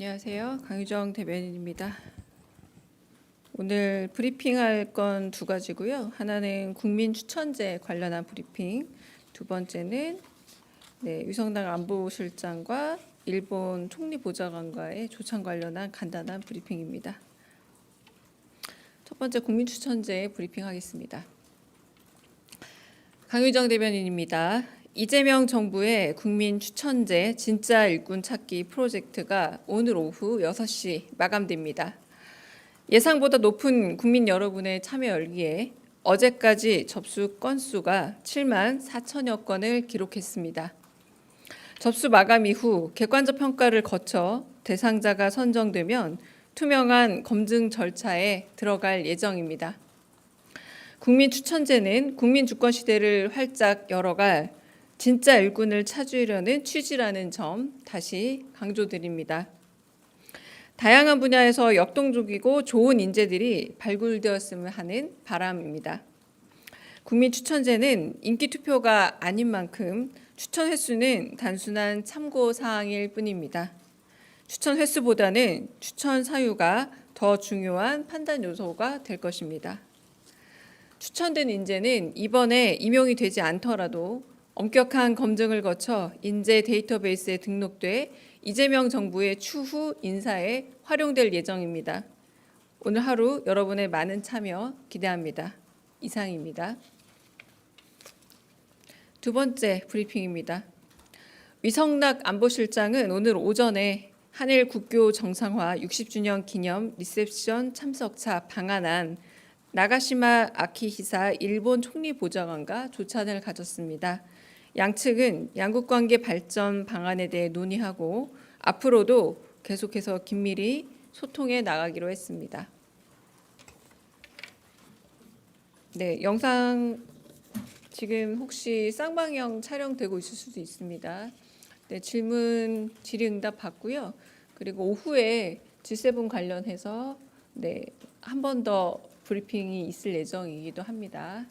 안녕하세요. 강유정 대변인입니다. 오늘 브리핑할 건 두 가지고요. 하나는 국민 추천제 관련한 브리핑, 두 번째는 네, 위성당 안보실장과 일본 총리 보좌관과의 조찬 관련한 간단한 브리핑입니다. 첫 번째 국민 추천제 브리핑하겠습니다. 강유정 대변인입니다. 이재명 정부의 국민 추천제 진짜 일꾼 찾기 프로젝트가 오늘 오후 6시 마감됩니다. 예상보다 높은 국민 여러분의 참여 열기에 어제까지 접수 건수가 7만 4천여 건을 기록했습니다. 접수 마감 이후 객관적 평가를 거쳐 대상자가 선정되면 투명한 검증 절차에 들어갈 예정입니다. 국민 추천제는 국민 주권 시대를 활짝 열어갈 진짜 일꾼을 찾으려는 취지라는 점 다시 강조드립니다. 다양한 분야에서 역동적이고 좋은 인재들이 발굴되었으면 하는 바람입니다. 국민 추천제는 인기 투표가 아닌 만큼 추천 횟수는 단순한 참고 사항일 뿐입니다. 추천 횟수보다는 추천 사유가 더 중요한 판단 요소가 될 것입니다. 추천된 인재는 이번에 임용이 되지 않더라도 엄격한 검증을 거쳐 인재 데이터베이스에 등록돼 이재명 정부의 추후 인사에 활용될 예정입니다. 오늘 하루 여러분의 많은 참여 기대합니다. 이상입니다. 두 번째 브리핑입니다. 위성락 안보실장은 오늘 오전에 한일 국교 정상화 60주년 기념 리셉션 참석차 방한한 나가시마 아키히사 일본 총리 보좌관과 조찬을 가졌습니다. 양측은 양국 관계 발전 방안에 대해 논의하고 앞으로도 계속해서 긴밀히 소통해 나가기로 했습니다. 네, 영상 지금 혹시 쌍방향 촬영되고 있을 수도 있습니다. 네, 질문 질의응답 받고요. 그리고 오후에 G7 관련해서 네, 한 번 더 브리핑이 있을 예정이기도 합니다.